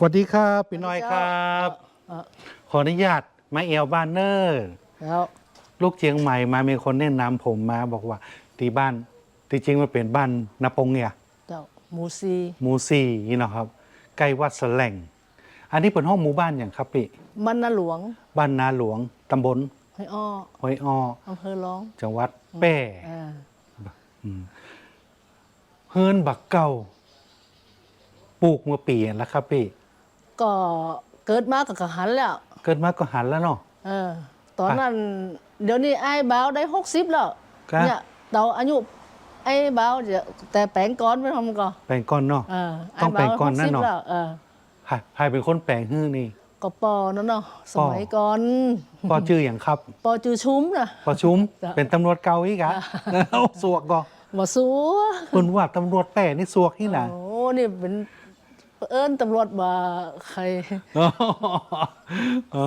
สวัสดีครับพี่น้อยครับ เอ่อขออนุญาตมาเอลบานเนอร์แล้วลูกเชียงใหม่มามีคนแนะนำผมมาบอกว่าที่บ้านที่จริงมันเป็นบ้านนาปงเนี่ยเจ้าหมูซีหมูซี่นี่เนาะครับใกล้วัดแสลงอันนี้เป็นห้องหมู่บ้านอย่างครับพี่มันนาหลวงบ้านนาหลวงตำบลให้อ้อห้วยอ้ออำเภอร้องจังหวัดแป้อ่าเฮิรนบักเก่าปลูกเมื่อปีแล้วครับพี่ ก็เกิดมากับกะหันแล้ว เกิดมาก็หันแล้วเนาะเออ ตอนนั้น เดี๋ยวนี้ไอ้บ่าวได้หกสิบแล้วครับเนี่ยเราอายุไอ้บ่าวเดี๋ยวแต่แปลงก้อนไม่ทำก่อนแปลงก้อนเนาะเออต้องแปลงก่อนนั่น60เนาะแล้วเออใครใครเป็นคนแปลงฮื้อนี่ก็ปอนั่นเนาะสปอมัยก่อนพ่อชื่ออย่างครับปอจือชุ้มนะพอชุมจ้ะเป็นตำรวจเก่าอีกอะเอาสวกก็มาสู้คุณว่าตำรวจแป้นี่สวกนี่นะโอ้นี่เป็น เอิ้นตำรวจมาใคร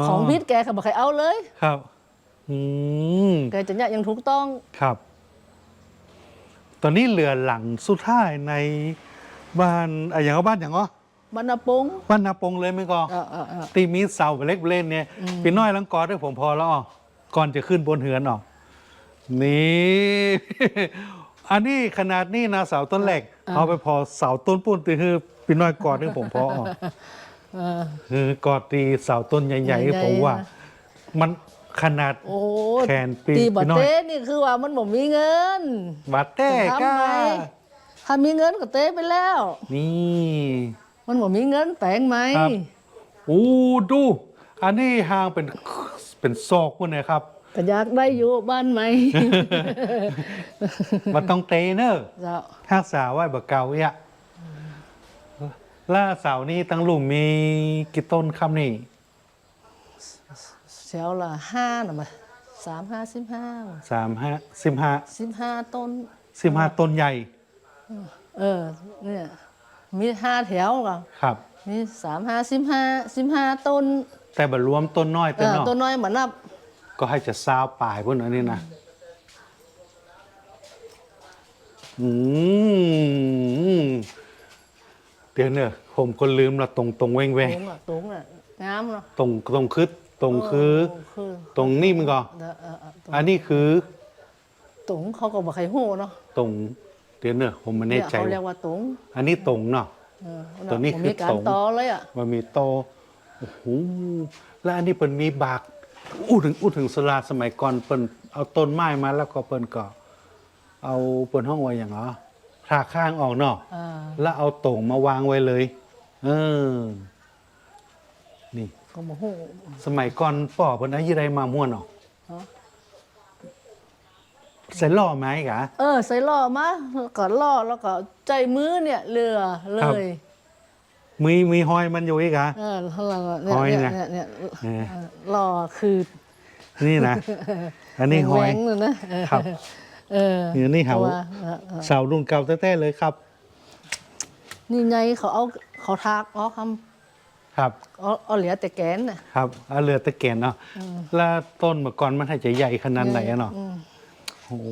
ของพิษแกเขาบอกใครเอาเลย ครับ อืมแกจะเนี่ยยังถูกต้องครับ ตอนนี้เหลือหลังสุดท้ายในบ้านอะอย่างว่าบ้านอย่างก็บรรณปงบ้านนาปงเลยไหมก็เออเออเออตีมีเสาเล็กเล่นเนี่ยปีน้อยลังกอด้วยผมพอแล้วอะก่อนจะขึ้นบนเหือนอะนี่ อันนี้ขนาดนี้นะเสาต้นแรกเอาไปพอเสาต้นปุ้นตีคือปีน้อยกอดด้วยผมพออะเออคือกอดตีเสาต้นใหญ่ใหญ่ๆๆผมว่านะมันขนาดโอ้แขนปีตีบัตปีน้อยเต้นี่คือว่ามันบ่มีเงินบาดเต้จะก้าทำไมถ้ามีเงินก็เต้ไปแล้ว นี่ มันบ่มีเงินแปลงไหมครับอู้ดู อันนี้ห่างเป็นเป็นซอกพุ่นนะครับ ก็อยากได้อยู่บ้านไหม มันต้องเตเนอะเจ้าถ้าสาวไว้บะเกาเนี่ยล่าเสานี่ตั้งหลุมมีกี่ต้นครับนี่เสียวละห้าน่ะมาสามห้าสิบห้าสามห้าสิบห้าสิบห้าต้นสิบห้าต้นใหญ่ เออเนี่ยมีห้าแถวก็ครับ มีสามห้าสิบห้าสิบห้าต้น แต่บรรรวมต้นน้อยเอต้นอเนาะตัวน้อยเหมือนนับ ก็ให้จะซาวป่ายพุ่นอันนี้นะ อืมเดี๋ยวเนี่ยผมก็ลืมละตรงตรงแวงแวตงรงอะตรงอะงามเนาะตรงตรงคือตรงคือเคือตรงนี่มันก็ เออเออเออตรงอันนี้คือตรงเขาก็บอกใครหู้เนาะตรงเดี๋ยวเนี่ยผมไม่แน่เนี่ยใจ เขาเรียกว่าตรงอันนี้ตรงเนาะ เออตัวนี้บ่คือมีการตรงต่อเลยอะ มันมีโตโอ้โหแล้วอันนี้เปิ้นมีบาก อู้ถึงอู้ถึงสลาสมัยก่อนเปิ้นเอาต้นไม้มาแล้วก็เปิ้นก็ เอาเปิ้นห้องไว้อย่างเหรอผาข้างออกเนาะอ่าแล้วเอาโต่งมาวางไว้เลย เออ นี่ ก็มาหู้สมัยก่อนป่อเปิ้นอายุใดมาม่วนเนาะฮะใส่ล่อไม้กะ เออ ใส่ล่อมาก็ล่อแล้วก็ใจมือเนี่ยเรือเลครับ ย มีมีหอยมันอยู่อีกอะเออแล้วเราหอยเนี่ยเนี่ยเนี่ยเนี่ยเออเออล่อคือนี่นะ อันนี้หอย แหวงๆเลยนะเออครับเออเนี่ยนี่เหาพระว่เออเออเสารุ่นเก่าแท้ๆเลยครับ นี่ไงเขาเอาเขาทากอ๋อคครับำเอาเอาเหลือแต่แกนน่ะ ครับเอาเรือตะเกียนเนาะแล้วต้นเมื่อก่อนมันให้จะใหญ่ขนาดไหนอะเนาะอืมโอ้โห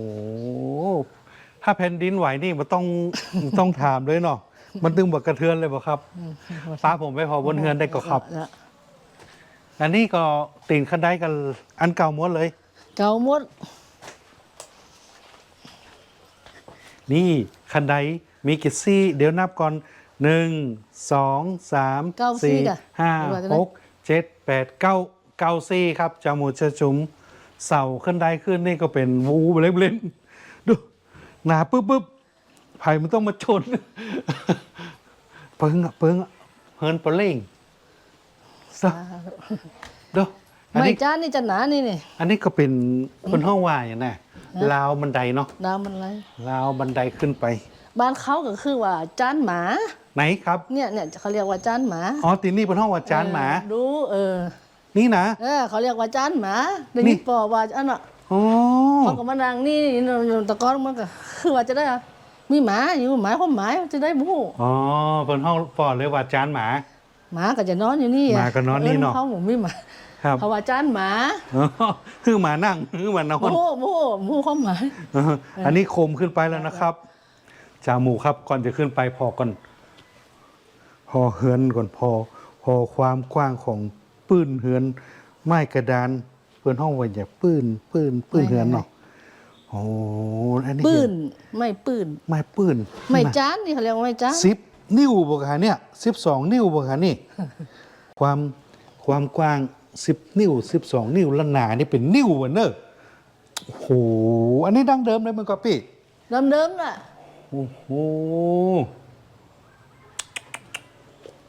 ถ้าแผ่นดินไหวนี่มันต้อง ต้องถามเลยเนาะ มันตึงบักกระเทือนเลยบ่ครับฟ้าผมไปพอบนเฮือนได้ก็ครับเนี่ยอันนี้ก็ตีนขันได้กัน อันเก่าหมดเลย เก่าหมด นี่คันไดมีกี่ซี่ เดี๋ยวนับก่อนหนึ่งสองสามเก้าซี่สี่กะห้าว่าจะได้หกเจ็ดแปดเก้าเก้าซี่ครับจามูจะจุ๋มเสาขึ้นได้ขึ้นนี่ก็เป็นวูเล็บเล่นดูหนาปึ๊บปึ๊บ ไผ่มันต้องมาชนเปิงอะเปิงอะเฮินปะเล่งซะดูอันไม่นี้จ้านี่จะหนานี่นี่ อันนี้ก็เป็นเป็นห้องว่าอย่างน่ะราวบันไดเนาะดาวมันอะไรราวบันไดขึ้นไป บ้านเขาก็คือว่าจานหมา ไหนครับ เนี่ยเนี่ยเขาเรียกว่าจานหมาอ๋อตีนี่เป็นห้องว่าจานหมา เออดูเออ นี่นะ เออ เขาเรียกว่าจานหมาได้นี่ยินปอว่าอันน่ะอ๋อเขาก็มานั่งนี่ตะกอนมันก็คือว่าจะได้อะ มีหมาอยู่หมาความหมายจะได้บูอ๋อเป็นห้องปอดเลยว่าจานหมา หมาก็จะนอนอยู่นี่ะหมาก็นอนนี่เนาะ เขาผมมีหมาครับเขาว่าจานหมาอ๋อคือหมานั่งคือหมานอนโอ้โหโหความหมายอ๋ออันนี้โคมขึ้นไปแล้วนะครับ จาหมูครับก่อนจะขึ้นไปพอก่อน พอเฮือนก่อนพออความกว้างของปืนเหือน ไม้กระดานเปืนห้องไว้อย่าปืนปืนปืนเหือนเนาะ โอ้อันนี้ปืนไม่ปืนไม้ปืนไม่จานนี่เขาเรียกว่าไม่จานสิบนิ้วบกฮะเนี่ยสิบสองนิ้วบกฮะนี่ ความความกว้างสิบนิ้วสิบสองนิ้วและหนานี่เป็นนิ้ววะเนอะโอ้โหอันนี้ดั้งเดิมเลยมันก็พี่เดิมๆน่ะโอ้โห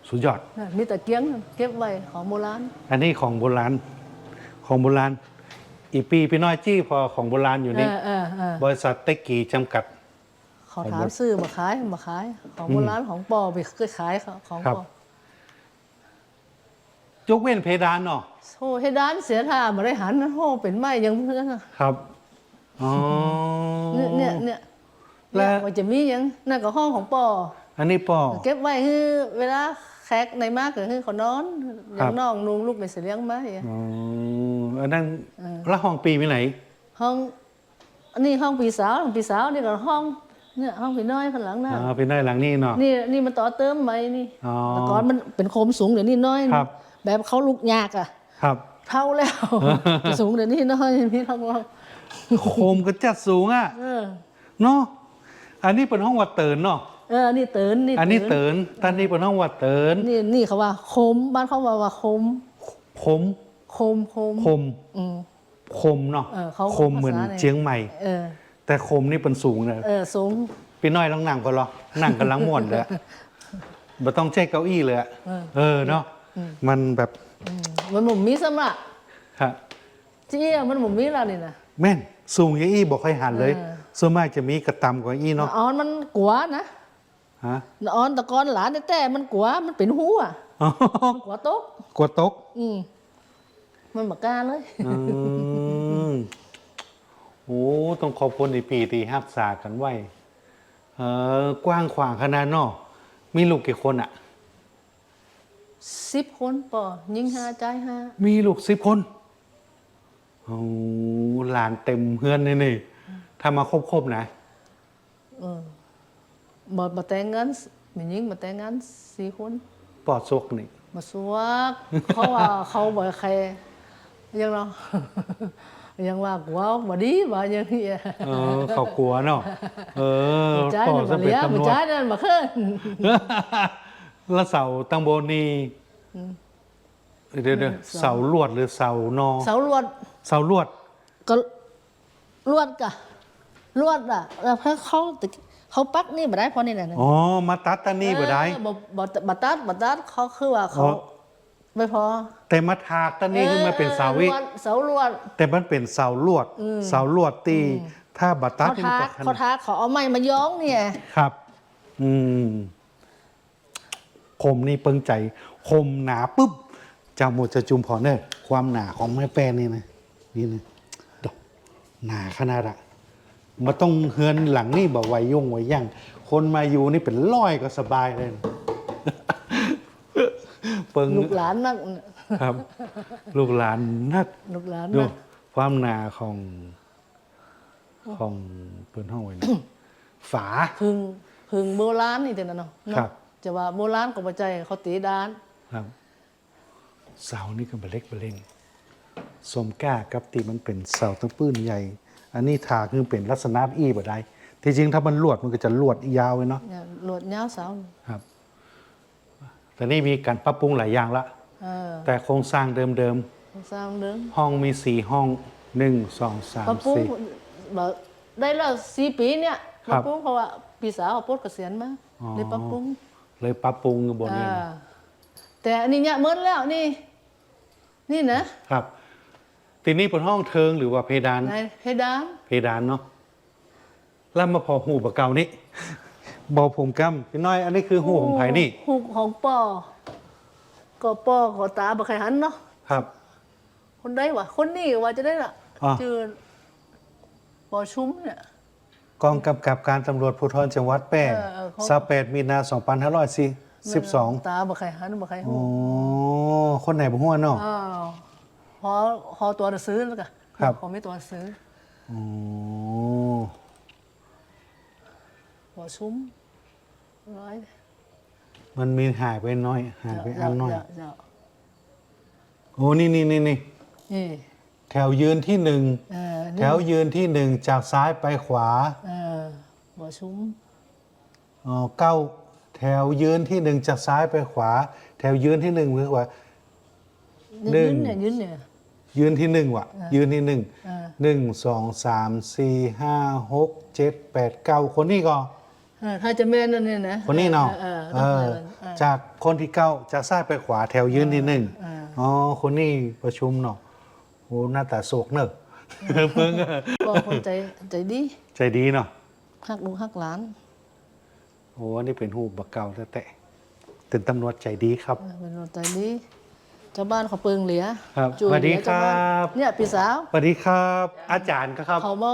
สุดยอดน่ะมีแต่เกียงเก็บไว้ของโบราณ อันนี้ของโบราณ ของโบราณ อีปีพี่น้อยจี้พอของโบราณอยู่เอนี่อเออเออบริษัทเต็กกีจำกัดเขาถามซื้อมาขายมาขาย ของโบราณของปอไปเคยขายเขาของครับ ปอยกเว้นเพดานเนาะโอ้ให้ด้านเสียท่ามาได้หันโอ้เป็นไม้ยังเพื่อนน่ะครับอ๋อเนี่ยเนี่ยเนี่ยแล้วเนี่ยมันจะมีหยังนั่นก็ห้องของปอ อันนี้ปอ เก็บไว้คือเวลาแขกในมากก็คือเขานอนอครัย่าบ งน้องนุงลูกในเสียเลี้ยงมาอย่างเงี้ยอ๋ออัน นั้นแล้วห้องปีมีไหน ห้องอันนี้ห้องปีสาวห้องปีสาวนี่ก็ห้องเนี่ยห้องปีน้อยข้างหลังน่ะอ่าเป็นได้หลังนี้เนาะนี่นี่มันต่อเติมไหมนี่อ๋อแต่ก่อนมันเป็นโคมสูงเดี๋ยวนี้น้อยครับแบบเขาลูกยากอะครับ เท่าแล้ว สูงเดี๋ยวนี้น้อยนี่ท้องเราโคมก็จัดสูงอะเออเนาะอันนี้เป็นห้องวัดเตินเนาะเออนี่เตินนี่อันนี้เตินตอนนี้เป็นห้องวัดเตินนี่นี่เขาว่าโคมบ้านเขาว่าว่าโคมคมโคมโคมคมอืม คมเนาะเออเขาคมเหมือนภาษาไหนเชียงใหม่ เออ แต่คมนี่เป็นสูงเลยเออสูง พี่น้อยต้องนั่งก็รอนั่งกันลังม่วนเลยอะบ่ต้องใช้เก้าอี้เลยอะเออเนาะมันแบบอืมมันหมุมมีสำหรับครับเจี้ยมันหมุมมีแล้วนี่นะ แม่นสูงอย่างอี้บอกให้หันเลยเออ ส่วนมากจะมีกระตำกว่าอี้เนาะออนมันกลัวนะฮะออนตะกอนหลานแต่ๆมันกลัวมันเป็นหูอะอ๋อมันกลัวโต๊ะกลัวตก อืม มันบักกล้าเลย อืมโอ้ต้องขอบคุณอีปีตีฮับษากันไว้ เออกว้างขวางขนาดเนาะมีลูกกี่คนอะสิบคนปอยิงห้าใจายห้ามีลูกสิบคนโอ้หลานเต็มเฮือนเลยนี่ถ้ามาครบๆนะ เออบ่บ่แต่งงานมียิงบ่แต่งงานสี่คนปอดซกนี่ มาสวก เขาว่าเขาบ่ใคร ยังเรายังว่ากลัวบ่ดีบ่อยังนี้เออเขากลัวเนาะเออใจายปอนั่ดนจะบ่เป็นเลี้ยตำบ่รวจใจายนั่นบ่ขึ้นแล้วเสาตังโบนนี่เดี๋ยวเดี๋ยวเสาลวดหรือเสานอเสาลวดเสาลวดก็ลวดกะลวดอะแล้วเขาเขาเขาปักนี่บ่ได้เพราะนี่แหละนะอ๋อมาตัดตานี่บ่ได้เออบ่บ่บ่ตัดบ่ตัดเขาคือว่าเขาอ๋อ ไม่พอ แต่มาทากตานี่คือมาเป็นเสาวิออลวดเสาลวด แต่มันเป็นเสาลวด เสาลวดตีถ้าบัตัดเขานี่มันทาก็กขนาดเขาทากเขาเอาไม้มาย้องเนี่ยครับ อืมคมนี่เปิงใจคมหนาปุ๊บจะหมดจะจุมพอเนอร์ความหนาของไม้แป้นนี่นะนี่นะดอกหนาขนาดอะมาต้องเฮือนหลังนี่บอกไวยย่งไว้ย่างคนมาอยู่นี่เป็นร้อยก็สบายเลยนะ เปิงลูกหลานนักครับ ลูกหลานนักลูกหลานดูนักความหนาของของเปินห้องไว้นะฝา พึ่งพึ่งโบราณนี่แต่นั่นเนาะครับ จะว่าโบราณก็บ่ใจเขาตีดาน ครับ เสานี่ก็บเล็กบเล่งสมก้ากับตีมันเป็นเสาตั้งปื้นใหญ่ อันนี้ทาคือเป็นลักษณะอี้บ่ได้ที่จริงถ้ามันลวดมันก็จะลวดยาวเลยเนาะ เนี่ยลวดยาวเสาครับ แต่นี่มีการปรับปรุงหลายอย่างละ เออแต่โครงสร้างเดิมสร้างเดิมๆ ห้องมีสี่ห้องหนึ่งสองสามปรับปรุงสี่บ่ได้แล้วสี่ปีเนี่ยคปรัรับปรุงเพราะว่าพี่สาวเขาปลดเกษียณมาอ๋อ เลยปรับปรุงเลยปรับปรุงบนนี้อ่าแต่อันนี้เนี่ยเหมือนแล้วนี่ นี่นะครับทีนี้บนห้องเทิงหรือว่าเพดาน ในเพดานเพดานเนาะแล้วมาพอหูปะเก่านี่ บอผมกำพี่น้อย อันนี้คือหูของไผ่นี่ หูของป่อก็ป่อขอตาบ่ใครหันเนาะครับ คนได้วะคนนี้ว่าจะได้ละอ่าชื่อปอชุ้มเนี่ย กองกำกับการตำรวจภูธรจังหวัดแป้งเออเออเขาซาแปดมีนาสองพันห้าร้อยสี่สิบสองตาบ่ใครหันบ่ใครหูอ๋อคนไหนบ่หัวเนาะ อ้าวพอพอตัวหนังสือแล้วก็ครับพอไม่ตัวหนังสืออ๋อปอชุ้ม ร้อยมมันมีหายไปน้อย หายไปอันน้อย เจ้าเจ้าโอ้นี่นี่นี่นี่นี่แถวยืนที่หนึ่งเออแถวยืนที่หนึ่งจากซ้ายไปขวาเออบ่ซุ้มอ๋อเก้าแถวยืนที่หนึ่งจากซ้ายไปขวา แถวยืนที่หนึ่งไปขวา หนึ่ยืง นเนี่ยยืนเนี่ย ยืนที่หนึ่งว่ะ ยืนที่หนึ่งเออ หนึ่งสองสามสี่ห้าหกเจ็ดแปดเก้าคนนี้ก็เออ ถ้าจะแม่นนั่นเนี่ยนะคนนี้เนาะเออเอเอออเออจากคนที่เก้าจากซ้ายไปขวาแถวยืนที่หนึ่งเอออ๋อคนนี้ประชุมเนาะโอ้หน้าตาโศกเนอะเพิ่งก็คนใจใจดี ใจดีเนาะฮักลูกฮักหลาน โอ้อันนี่เป็นหูบักเก่าแต่แต่ๆเป็นตำรวจใจดีครับเออเป็นคนใจดีชาวบ้านเขาเปิงเหลียครับช่วยสวัสดีเหลือชาวานครับเนี่ยพี่สาวสวัสดีครับ อาจารย์ก็ครับเขาบ่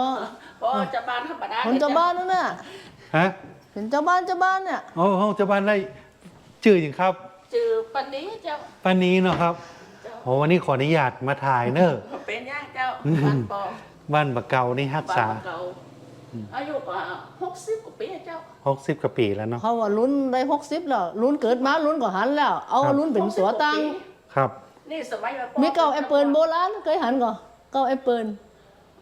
เพราะจะบ้านธรรมดาคนเจ้าบ้านนั่นน่ะฮะ เป็นเจ้าบ้านเจ้าบ้านเนี่ยโอ้ห้องเจ้าบ้านได้ชื่ออย่างครับจือปันนี้เจ้าป้านี้เนาะครับโอ้วันนี้ขออนุญาตมาถ่ายเนอะ เป็นย่างเจ้าบ้านปอบ้านบักเก่านี่ฮักบ้าษานเก่าอายุกว่าหกสิบกว่าปีเจ้าหกสิบกว่าปีแล้วเนาะ เขาว่าลุ้นได้หกสิบแล้วลุ้นเกิดมาลุ้นก็หันแล้ว เอาครับ ลุ้นเป็นตัวตั้งครับนี่สมัยว่ามีมีเก่าแอปเปิลโบราณเคยหันก่อเก่าแอปเปิล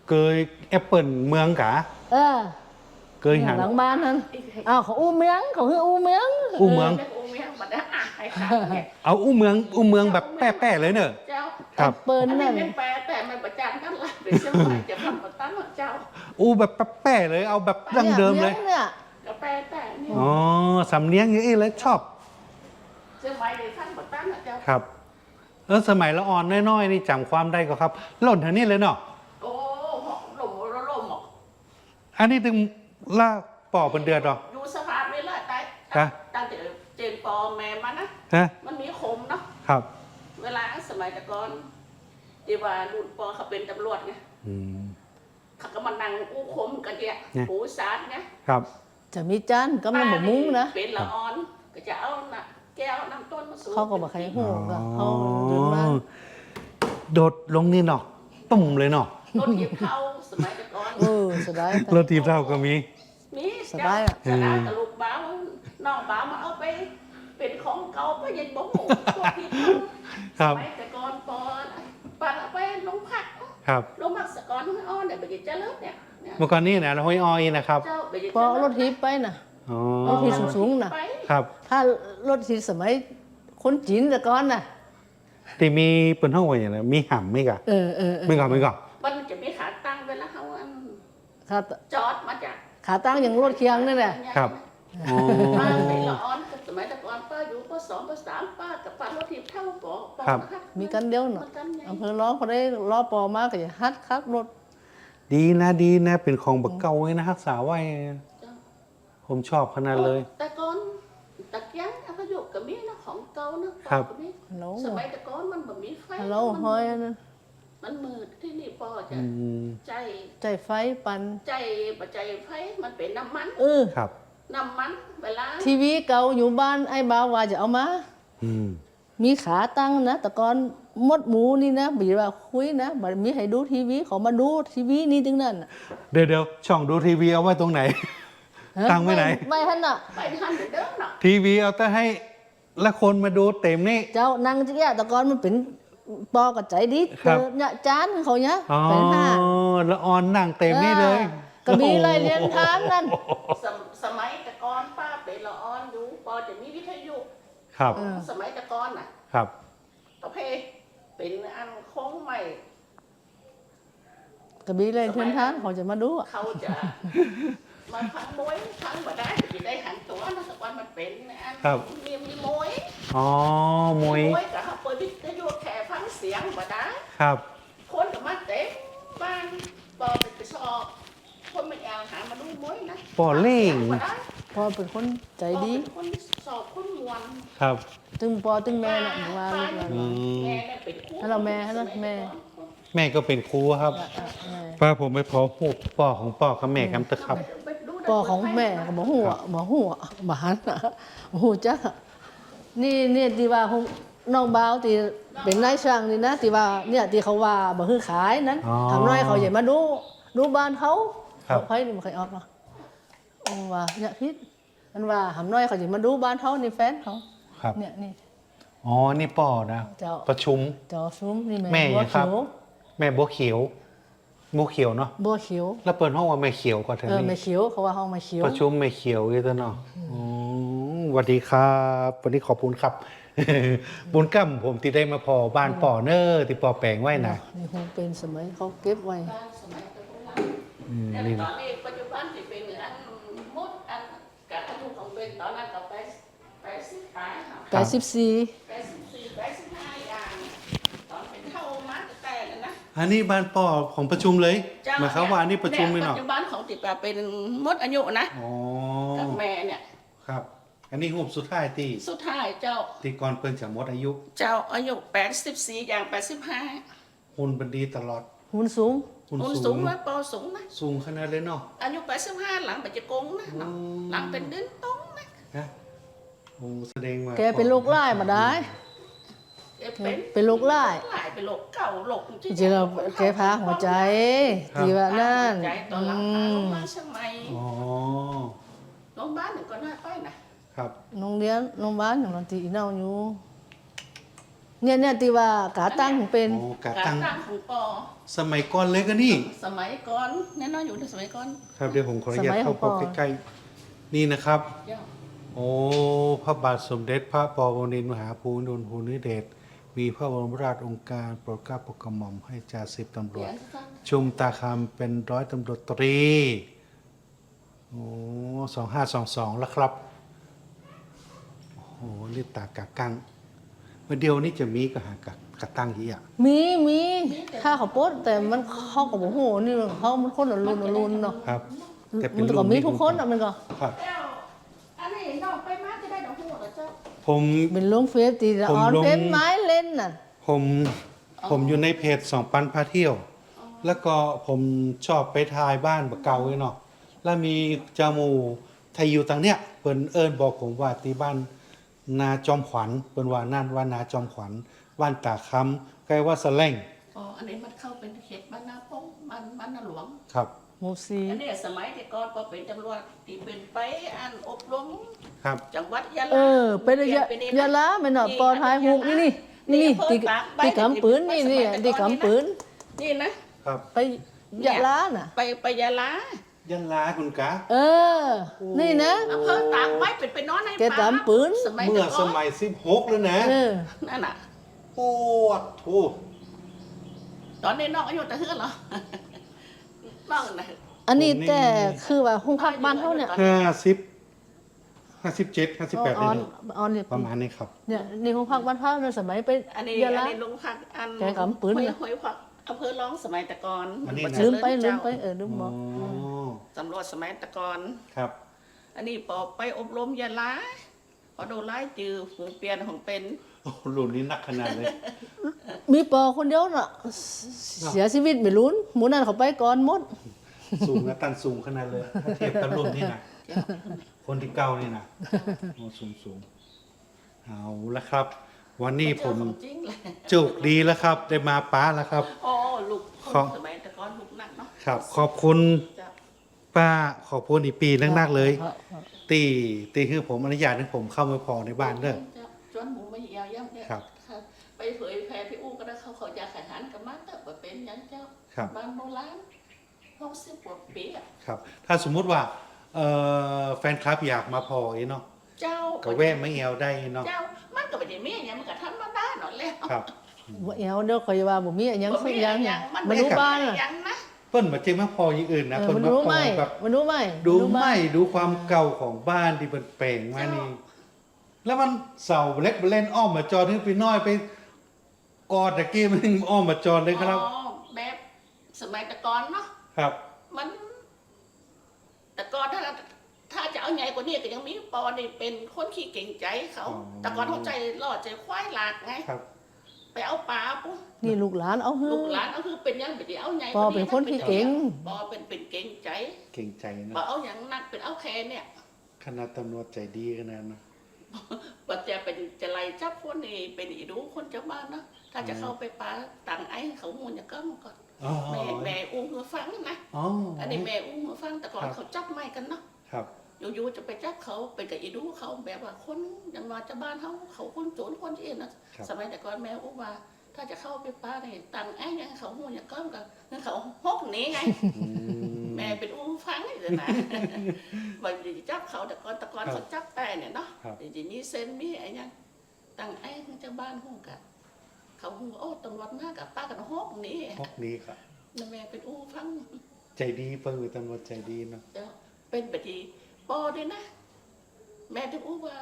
เกยแอปเปิลเมืองกะเออ เกยหันหลังบ้านนั้นอ้าวเขาอู้เมียงเขาคืออู้เมียงอู้เมืองเด็กอูเมียงมาได้อะให้ค่ะเนี่ยเอาอู้เมืองอู้เมืองแบบแป้ๆเลยเนอะ เจ้าครับ เปิลอันนี้นั่นไม่แปลแต่มันประจานกันละเป็นเชียงใหม่จะทำกับตั้งเจ้าอู้แบบแป้ๆเลย เอาแบบดั้งเดิมเลย นี่เนี่ยก็แปลแต่นี่อ๋อสำเนียงอย่างนี้เลยชอบเชียงใหม่เลยท่านกับตั้งเจ้าครับเออสมัยละอ่อนน้อยๆนี่จำความได้ก็ครับหล่นทางนี้เลยเนาะโอ้หอกหลงหลงหมอกอันนี้ถึง ลากปอบเป็นเดือดหรอ อยู่สภาพนี้แหละแต่ฮะ ตั้งแต่เจนปอแม่มานะ ฮะมันมีคมเนาะ ครับเวลาสมัยแต่ก่อนที่ว่ารุ่นปอเขาเป็นตำรวจไงอืม เขาก็มานั่งอู้คมกันเนี่ยเนี่ย หูสาดไงครับ จะมีจานก็มันบ่มุ้งนะเป็นละออน ก็จะเอาน่ะแก้วน้ำต้นมาสูบเขาก็บอกใครหูก็เขาเดินมาโดดลงนี่เนาะตุ่มเลยเนาะต้นหยิบเขาสมัยแต่ก่ อนเออสบายรถทีเท่าก็มี มีสบายอะ สบายกับลูกบ้าวน้องบ้าวมาเอาไป เป็นของเก่าไปยังบ่หูพวกที่เขาครับ สมัยแต่ก่อนปอน่ะปันเอาไปลงพักครับ ลงพักสะกอนให้อ้อนเนี่ยไปยินเจริญเนี่ยเนี่ยเมื่อก่อนนี่นะห้อยอ้อยนะครับ เจ้าไปยินพอรถทิพไปน่ะ อ๋อ รถที่สูงๆน่ะ ไปครับ ถ้ารถที่สมัยคนจีนแต่ก่อนน่ะ ที่มีเป็นห้องไว้อย่างไรมีห่ำไหมกะเออเออเออไม่ก่อนไม่ก่อนมันจะมีขาตั้งเวลาเขาอัน ขาจอดมาจากขาตั้งอย่างรถเคียงนี่แหละครับอ๋อป้าเป็นละออนสมัยแต่ก่อนป้าอยู่ปสองปสามป้ากับป้ารถทีบเท่าปอปอนะคะมีกันเดียวมัน่ะนกันใหญ่อำเภอล้อพอได้ล้อปอมาก็จะฮัดคักรถ ดีนะดีนะเป็นของบักเก่าไว้นะรักษาไว้ผมชอบขนาดเลย แต่ก่อนตะเกียงอายุกับมีนะของเก่านะครับปอกับมีฮัลโหลสมัยแต่ก่อนมันแบบมีไฟฮัลโหลห้อยอันนั้น มันมืดที่นี่ปอจะอืมใจใจไฟปัน ใจปัจจัยไฟมันเป็นน้ำมันเออครับ น้ำมันเวลาทีวีเก่าอยู่บ้านไอ้บ่าวว่าจะเอามาอืมมีขาตั้งนะแต่ก่อนมดหมูนี่นะบีว่าคุยนะบัดมีให้ดูทีวีเขามาดูทีวีนี่ถึงนั่นน่ะเดี๋ยวเดี๋ยวช่องดูทีวีเอาไว้ตรงไหนฮะตั้งไว้ไหน ไม่ทันน่ะไปทันเดี๋ยวเดิมเนาะทีวีเอาแต่ให้ละคนมาดูเต็มนี่ เจ้านางจะแย่แต่ก่อนมันเป็น ปอกับใจดีครับเจอเนี่ยจานเขาเนี่ยอ๋อเป็นห้าละออนนั่งเต็มนี่เลยออกระบี่ไรเรียนทานนั่นสมสมัยแต่ก่อนป้าเป็นละออนอยู่ปอจะมีวิทยุ ครับ เออสมัยแต่ก่อนน่ะครับประเภทเป็นอันโค้งใหม่กระบี่ไรเรียนทานเขาจะมาดูอะเขาจะ มาพังมวยพังมาได้จะได้หันตัวนะแต่ก่อนมันเป็นอันครับมีมีมวยอ๋อมวยมวยกับเขาเปิดวิทยุแค่ฟังเสียงมาได้ครับ คนกับมาเต็มบ้านปอไปไปสอบ คนไม่เอาหามาดูมวยนะปอเล่งมาได้พอเป็นคนใจปอดีเป็นคนสอบคนมวนครับ ตึงปอตึงแม่น่ะว่าลูกหลานอืมแม่เนี่ยเป็นครูฮัลโหลแม่ฮัลโหลแม่ แม่ก็เป็นครูครับอะอะแม่ป้าผมไปพอหูป่อของป่อกับแม่กันตะครับไปดูได้ปอของแม่ก็บ่ฮู้อะบ่ฮู้อะบ่หันอะบ่ฮู้จักอะนี่นี่ที่ว่าของน้องบ่าวที่เป็นนายช่างนี่นะที่ว่าเนี่ยที่เขาว่าบ่คือขายนั้นอ๋อทำน้อยเขาอย่ามาดูดูบ้านเขาครับ เขานี่บ่เคยออกหรอกโอ้ว่าเนี่ยพิษมันว่าทำน้อยเขาอย่ามาดูบ้านเขานี่แฟนเขาครับ เนี่ยนี่ อ๋อ นี่ป่อนะ เจ้า ประชุม จอซุ้มนี่แม่แม่บัวครับเขียว แม่บัวเขียวบัวเขียวเนาะบัวเขียวแล้วเปิดห้องว่าแม่เขียวก่อนเถเออะอแม่นี่เขียวเขาว่าห้องแม่เขียวประชุมแม่เขียวอยู่ตัวเนาะอ๋อสวัสดีครับ วันนี้ขอบคุณครับ บุญกรรมผมที่ได้มาพอบ้านป่อเนอร์ที่ป่อแปลงไว้นะนี่คงเป็นสมัยเขาเก็บไว้บ้านสมัยโบราณอืมแต่นี่ตอนะนนี้ปัจจุบันที่เป็นอันมดอันการอายุของเป็นตอนนั้นก็ไปไปสิบปลายค่ะ แปดสิบสี่ไปสิบสี่ไปสิบห้าอย่างตอนเป็นเท่ามาแต่แต่นะ อันนี้บ้านป่อของประชุมเลยเจ้าหมายความว่าอันนี้ประชุมเลยปัเนาะจจุบันของติดปลาเป็นมดอายุนะอ๋อกับแม่เนี่ย ครับ อันนี้หูปสุดท้ายตีสุดท้ายเจ้าที่ก่อนเปิ้นจะหมดอายุ เจ้าอายุแปดสิบสี่อย่างแปดสิบห้าหุ่นเป็นดีตลอด หุ่นสูงหุ่นคุณสูสูงงไหมปอสูงนะสูงขนาดเลยเนาะ อายุแปดสิบห้าหลังไปจะโกงนะเนาะอืม หลังเป็นดินตรงนะนะโอ้แสดงว่าแกเป็นโรคไล่มาได้แกเป็นเป็นโรคไล่หลายเป็นโรคเก่าโรคจริงๆเราแกพาหัวใจที่ว่านั่นใจตอนหลังอืพาลมงมาเชียงใหม่อ๋อโรงพยาบาลหนึ่งก็น่าไปนะครับโรงเรียนโรงพยาบาลอย่างนั้นตีเน่าอยู่เนี่ยเนี่ยที่ว่ากาตั้งของเป็น โอ้กะการตั้งตั้งของปอสมัยก่อนเลยก็นี่ สมัยก่อนแน่นอนอยู่ในสมัยก่อนครับเดี๋ยวผมขออนุญาตสมัยขเข้าองพบปอใกล้ๆนี่นะครับเจ้าโอ้ พระบาทสมเด็จพระปวรินทร์มหาภูมิพลอดุลยเดช มีพระบรมราชโองการโปรดเกล้าโปรดกระหม่อมให้จ่าสิบตำรวเดี๋ยจวสั้นชุมตาคำเป็นร้อยตำรวจตรีโอ้สองห้าสองสองแล้วครับ โอ้โหนี่ตากะกังวันเดียวนี้จะมีกะหากะกะตั้งยี่อะมีมีค่าเขาวโพดแต่มันเข้ากับโอ้โหนี่เขามันคนละรุ่นละรุ่นเนาะครับ แต่เป็มันนรุ่ก็นมีทุกคนอะมันก็ครับ ผมเป็นลงเฟซตีละผมออนลงเฟซไม้เล่นน่ะผมผมอยู่ในเพจสองปันพาเที่ยว แล้วก็ผมชอบไปทายบ้านบะเก่าไว้เนาะแล้วมีจาหมูไทยอยู่ต่างเนี้ยเปิ้นเอิญบอกผมว่าที่บ้านนาจอมขวัญเปิ้นว่านั่นว่านาจอมขวัญบ้านตาคำใกล้ว่าสะแลงอ๋ออันนี้มันเข้าเป็นเขตบ้านนาปงบ้านบ้านนาหลวง ครับ หมูซีอันนี้สมัยที่ก่อนพอเป็นตำรวจที่เป็นไปอันอบรมครับ จังหวัดยะลาเออเป็นระยะปลี่นยะลาไม่เนาะปอท้ายหุกนี่นี่นี่นี่ตีตีกำปืนนี่นี่ตีกำปืนนี่นะครับ ไปยะลาน่ะ ไปไปยะลายันลาคุณกะเออ นี่นะอำเภอตากไว้เป็นไปนอนในแกตามปืนสมัยเมื่อแต่ก่สอนมัย16แล้วนะเออนั่นน่ะโอ้โหตอนนี้น้องอายุแต่เฮือนเหรอ น้องน่ะอันนี้แต่คือว่าห้องพักบ้านเขาเนี่ยห้าสิบห้าสิบเจ็ดห้าสิบแปดออนนี่ออนเนี่ยประมาณนี้ครับเนี่ยนี่ห้องพักบ้านเขาในสมัยไปอันนี้ยะอันลานี้ลุงพักอันแกกำปืนห้วยเนี่ยห้วยพักอำเภอร้องสมัยแต่ก่อนอันนี้นะบ่เจลืริมญไปลืมเจ้าไปเออลืมอ๋บออกตำรวจสมัยแต่ก่อนครับ อันนี้ปอไปอบรมยะลาพอโดนไล่จือหูเปลี่ยนของเป็น โอ้รุ่นนี้หนักขนาดเลย มีปอคนเดียวน่ะ เสียชีวิตไม่รู้หมูนั่นเขาไปก่อนหมด สูงนะตันสูงขนาดเลยถ้าเทียบกับรุ่นนี่นะคนที่เก้านี่นะโอ้สูงสูงเอาละครับ วันนี้ผมเจอของจริงเลยจุกดีแล้วครับ ได้มาป้าแล้วครับ โอ้ลูกคของนสมัยแต่ก่อนลูกนักเนาะครับ ขอบคุณเจ้าป้าขอบคุณอีกปีนักๆเลยครับตีตีคือผมอนุญาตให้ผมเข้ามาพอในบ้านเด้อ เจ้าจวนหมูไม่ยาวย่ำเนี่ยครับ ค่ะไปเผยแพร่พี่อู้ก็ได้เขาเขาอยากขายหันกับมันแต่ว่าเป็นหยังเจ้าครับ บ้านโบราณเขาสิบกว่าปีอะครับ ถ้าสมมุติว่าเอ่อแฟนคลับอยากมาพออีเนาะเจ้าก็แวะไม่เอวได้เนาะเจ้ามันก็ไม่ได้มีอย่างมันก็ทำมาได้หน่อยแล้ว ครับว่าเอวเดี๋ยวคอยว่าบ่มีอันยังบ่สัมีกอย่างหยัเนี่ยงมันมาดูบ้านอะอะ ยังนะเปิ้นมาเจอมาพออย่างอื่นนะเออเปิ้นมันมารู้พไหมอแบบมันรู้ไหมดูบ้านไม่ดูความเก่าของบ้านที่เป็นแปลงมานี่ แล้วมันเสาเล็กเล่นอ้อมมาจอถึงไปน้อยไปกอดตะกี้มันอ้อมมาจอเลยครับอ๋อแบบสมัยแต่ก่อนเนาะครับ มันแต่ก่อนถ้าถ้าจะเอาใหญ่กว่านี้ก็ยังมีปอนี่เป็นคนขี้เก่งใจเขาอ๋อแต่ก่อนเขาใจรอดใจควายหลากไงครับไปเอาปลาปุ๊บนี่ลูกหลานเอาเฮ้ลูกหลานก็คือเป็นยังไปเอาใหญ่ปอเป็นคนขี้เก่งปอเป็นเป็นเก่งใจ เก่งใจนะปอเอาอย่างนักเป็นเอาแค่เนี่ยขนาดตำรวจใจดีขนาดนะ ปัจจะเป็นจะไล่จับคนนี่เป็นอีดูคนเจ้าบ้านเนาะถ้าจะเข้าไปปลาตังไอ้เขามูลอย่างก็มันก่อนอ๋อแม่แม่อุ้งมาฟังนะอ๋ออันนี้แม่อุ้งมาฟังแต่ก่อนครับเขาจับไม่กันเนาะครับ อยู่ๆจะไปจับเขาไปกับอีดูเขาแบบว่าคนอยังมาจะบ้านเขาเขาคนโจรคนที่นะครับ สมัยแต่ก่อนแม่อุ้มว่า ถ้าจะเข้าไปป้าเนี่ยตังไอ้ยังเขาหูอย่างก้อมกับงั้นเขาฮกหนีไง อืม แม่เป็นอู้ฟังเลยนะว่าจะจับเขาแต่ก่อนแต่ก่อนครับเขาจับแต่เนี่ยเนาะครับเดี๋ยวจะมีเซนมีไอ้ยังตังไอ้มันจะบ้านหูกับเขาหูโอ้ตำรวจมากกับป้ากันฮกหนีพวกนี้ครับแล้วแม่เป็นอู้ฟัง ใจดีเพิ่งตำรวจใจดีเนาะเจ้าเป็นแบบดีปอด้วยนะ แม่ถึงอู้ว่า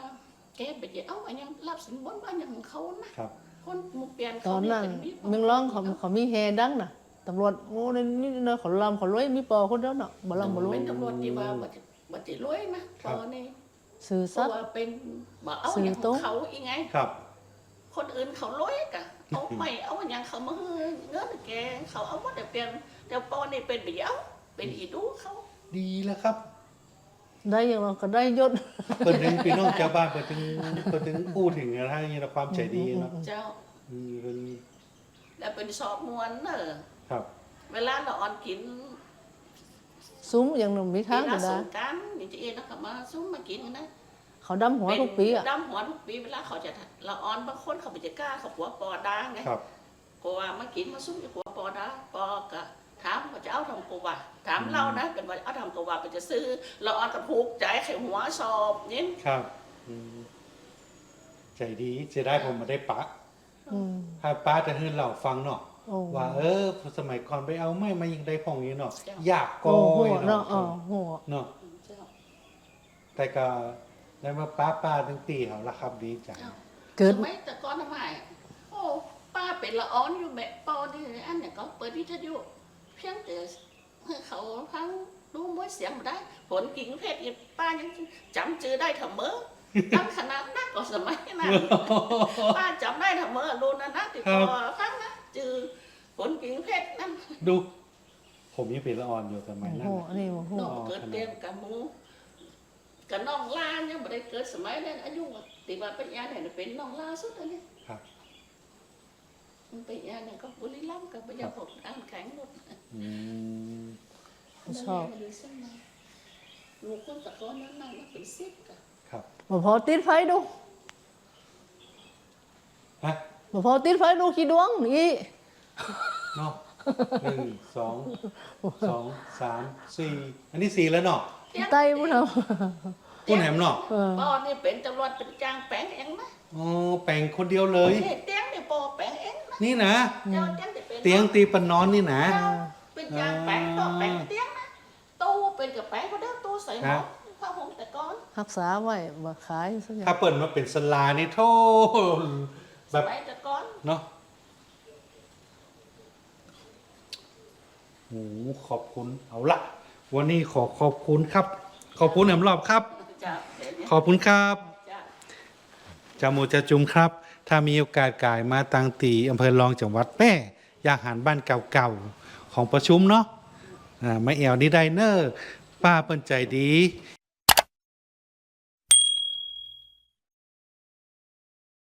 แกไปเดี๋ยวเอาอันยังรับสินบนบ้านอย่างของเขานะครับคนหมุเปลี่ยนตเขาอนเยนั้นเป็นมีเมืองร้องเขาเขามีแฮดังน่ะ ตำรวจโอ้นี่นี่เนอะเขาลำเขารวยมีปอคนเดียวเนาะบ่ลำบ่รวยเป็นตำรวจที่ว่าบัดบัดจิรวยนะปอนี่สื่อเพสัราะตย์ว่าเป็นบ่เอาสื่ออย่างขตรองงเขาอีกไง ครับ คนอื่นเขารวยกะเอาไม่เอาอย่างเขามาเฮือเงินแกเขาเอาหมดแต่เปลี่ยนแต่ปอนี่เป็นเดี๋ยวเป็นอีดูเขาดีแล้วครับ ได้อย่างเราก็ได้ยศเปิดถึงพี่น้องชาวบ้านเปิดถึงเปิดถึงอู้ถึงอะไรอย่างเงี้ยนะความใจดีเนาะเจ้า อืมเป็นแล้วเป็นสอบมวนเนอะ ครับเวลาเราออนกิน ซุ้มอย่างหนึ่งมีทางเวก็ลาสได้งกรารนี่จะเอ็นนะครับมาซุ้มมากินกันนะเขาดำหัวทุกปีอะ ดำหัวทุกปีเวลาเขาจะเราออนบางคนเขาไปจะกล้าเขาหัวปอดาไงครับกว่ามากินมาซุ้มอยู่หัวปอดาปอกะถามว่าจะเอาทำกว่าถามเรานะเป็นว่าเอาทำกว่าเป็นจะซื้อ เราออนกับผูกใจไข่หัวสอบนี่ครับอืมใจดีจะได้ผมมาได้ปะอืม ถ้าป้าจะให้เราฟังเนาะ โอ้ว่าเออสมัยก่อนไปเอาไม้มายิงได้พองนี้เนาะจ้ะอยากโอ้ก้อหัยวเนาะเนาะอ๋อหัวเนาะเจ้าแต่ก็ได้มาป้าป้าถึงตีเขาละครับดีใจเจ้าเกิดสมัยแต่ก่อนทำไมโอ้ป้าเป็นละออนอยู่แบบปอนี่อันเนี่ยก็เปิดวิทยุเพียงแต่ให้เขาพังดูมวยเสียงมาได้ ผลกิ่งเพชรอีกป้ายังจำจือได้เถมอตั้งขนาดนักกว่าสมัยนั้นป้าจำได้เถมอรู้นะนะติดต่อพังนะจือผลกิ่งเพชรนั่น ดู ผมยังเป็นละอ่อนอยู่สมัยนั้นหัวน่ะนี่หัวน้องเกิดเตรียมกับหมูกับน้องลายังไม่ได้เกิดสมัยนั้นอายุติว่าเป็นยาเนี่ยเป็นน้องลาสุดอันนี้ครับ มันเป็นยาเนี่ยก็บุรีรัมย์กับพยาผมอ่านแข็งหมด อืมชอบลูกคนตะกอนนั้นนั่นมันเป็นซิปกะครับบ่พอติดไฟดูฮะบ่พอติดไฟดูกี่ดวงนี่เนาะ หนึ่งสองสองสามสี่อันนี้สี่แล้วเนาะไตบ่ทคุณแหมเนาะำเออปอนี่เป็นตำรวจเป็นจางแปลงเองนะอ๋อแปลงคนเดียวเลยเตียงเนี่ยปอแปลงเองนะนี่นะเจ้าจังจะเป็นเตียงตีปันนอนนี่นะเจ้าเป็นจางแปลงต่อแปลงเตียงนะตู้เป็นกับแปลงก็ได้ตู้ใส่หม้อผ้าห่มแต่ก่อนรักษาไว้บ่ขายสักอย่าถ้างเปิดมาเป็นสลานี่โทษสแบบมัยแต่ก่อนเนาะ โอ้โหขอบคุณเอาละวันนี้ขอขอบคุณครับ ขอบคุณแหมรอบครับ เจ้าเดี๋ยวนี้ขอบคุณครับเจ้า จามูจะจุมครับ ถ้ามีโอกาสกายมาตังตีอำเภอรองจังหวัดแม่อยากหันบ้านเก่าๆของประชุมเนาะอ่าไม่แอวนี่ไดเนอร์ป้าเปิ้นใจดี